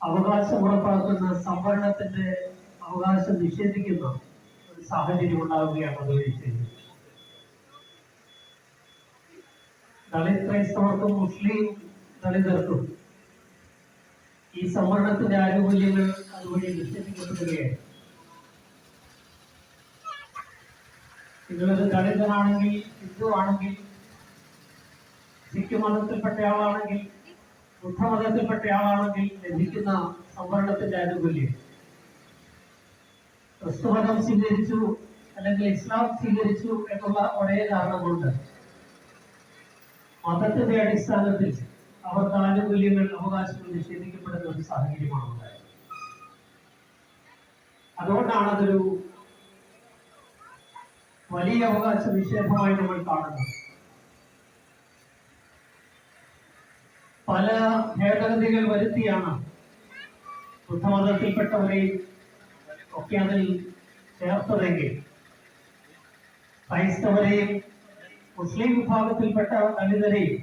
അവകാശം ഉറപ്പാക്കുന്ന സംവരണത്തിന്റെ അവകാശം നിഷേധിക്കുന്ന ഒരു സാഹചര്യം ഉണ്ടാവുകയാണ് അതുവഴി ചെയ്യുന്നത് ദളിത് ക്രൈസ്തവർക്കും മുസ്ലിം ദളിതർക്കും ഈ സംവരണത്തിന്റെ ആനുകൂല്യങ്ങൾ അതുവഴി നിഷേധിക്കപ്പെടുകയാണ്. നിങ്ങളത് ദളിതനാണെങ്കിൽ ഹിന്ദു ആണെങ്കിൽ സിഖ് മതത്തിൽപ്പെട്ട ആളാണെങ്കിൽ ബുദ്ധമതത്തിൽപ്പെട്ട ലഭിക്കുന്ന സംവരണത്തിന്റെ ആനുകൂല്യം. ക്രിസ്തുമതം സ്വീകരിച്ചു അല്ലെങ്കിൽ ഇസ്ലാം സ്വീകരിച്ചു എന്നുള്ള ഒരേ കാരണം കൊണ്ട് മതത്തിന്റെ അടിസ്ഥാനത്തിൽ അവർക്ക് ആനുകൂല്യങ്ങൾ അവകാശങ്ങൾ നിഷേധിക്കപ്പെടുന്ന ഒരു സാഹചര്യമാണ് ഉണ്ടായത്. അതുകൊണ്ടാണ് അതൊരു വലിയ അവകാശ നിഷേധമായി നമ്മൾ കാണുന്നത്. പല ഭേദഗതികൾ വരുത്തിയാണ് ബുദ്ധമതത്തിൽപ്പെട്ടവരെയും ഒക്കെ അതിൽ ചേർത്തതെങ്കിൽ ക്രൈസ്തവരെയും മുസ്ലിം വിഭാഗത്തിൽപ്പെട്ട ദളിതരെയും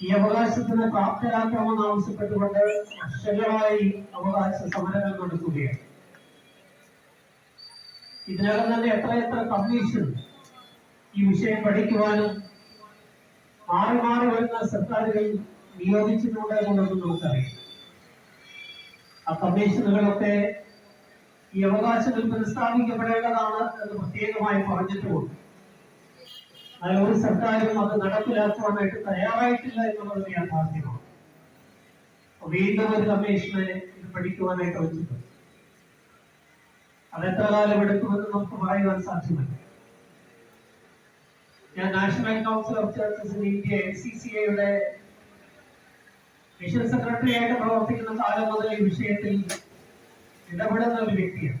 ഈ അവകാശത്തിന് പ്രാപ്തരാക്കണമെന്ന് ആവശ്യപ്പെട്ടുകൊണ്ട് വർഷങ്ങളായി അവകാശ സമരങ്ങൾ നടക്കുകയാണ് ഇതിനകം തന്നെ എത്രയെത്ര കമ്മീഷൻ ഈ വിഷയം പഠിക്കുവാനും മാറി മാറി വരുന്ന സർക്കാരുകൾ നിയോഗിച്ചിട്ടുണ്ട് എന്നുള്ളത് നമുക്കറിയാം. ആ കമ്മീഷനുകളൊക്കെ ഈ അവകാശങ്ങൾ പുനഃസ്ഥാപിക്കപ്പെടേണ്ടതാണ് എന്ന് പ്രത്യേകമായി പറഞ്ഞിട്ടുമുണ്ട് ഒരു സർക്കാരും അത് നടപ്പിലാക്കുവാനായിട്ട് തയ്യാറായിട്ടില്ല എന്നുള്ളത് യാഥാർത്ഥ്യമാണ് വീണ്ടും ഒരു കമ്മീഷനെ ഇത് പഠിക്കുവാനായിട്ട് വെച്ചിട്ടുണ്ട്. അതെത്ര കാലം എടുക്കുമെന്ന് നമുക്ക് പറയുവാൻ സാധ്യമല്ല. ഞാൻ National Council of Churches in India N C C എയുടെ മിഷൻ സെക്രട്ടറി ആയിട്ട് പ്രവർത്തിക്കുന്ന കാലം മുതൽ ഈ വിഷയത്തിൽ ഇടപെടുന്ന ഒരു വ്യക്തിയാണ്.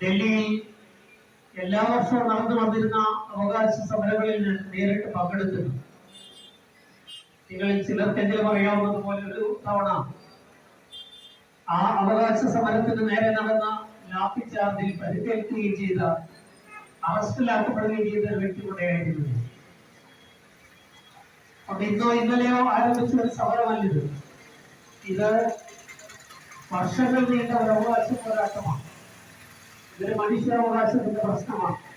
ഡൽഹിയിൽ എല്ലാ വർഷവും നടന്നു വന്നിരുന്ന അവകാശ സമരങ്ങളിൽ ഞാൻ നേരിട്ട് പങ്കെടുത്തിട്ടുണ്ട്. നിങ്ങളിൽ ചിലർക്കെങ്കിലും അറിയാവുന്നത് പോലെ ഒരു തവണ ആ അവകാശ സമരത്തിന് നേരെ നടന്ന ലാത്തി ചാർജിൽ പരിക്കേൽക്കുകയും ചെയ്ത അറസ്റ്റിലാക്കപ്പെടുകയും ചെയ്ത ഒരു വ്യക്തി കൂടെയായിരുന്നു ഞാൻ. അപ്പൊ ഇന്നോ ഇന്നലെയോ ആരംഭിച്ച ഒരു സമരമല്ലിത്. ഇത് വർഷങ്ങൾ നീണ്ട ഒരു അവകാശ പോരാട്ടമാണ്. ഇതൊരു മനുഷ്യാവകാശത്തിന്റെ പ്രശ്നമാണ്.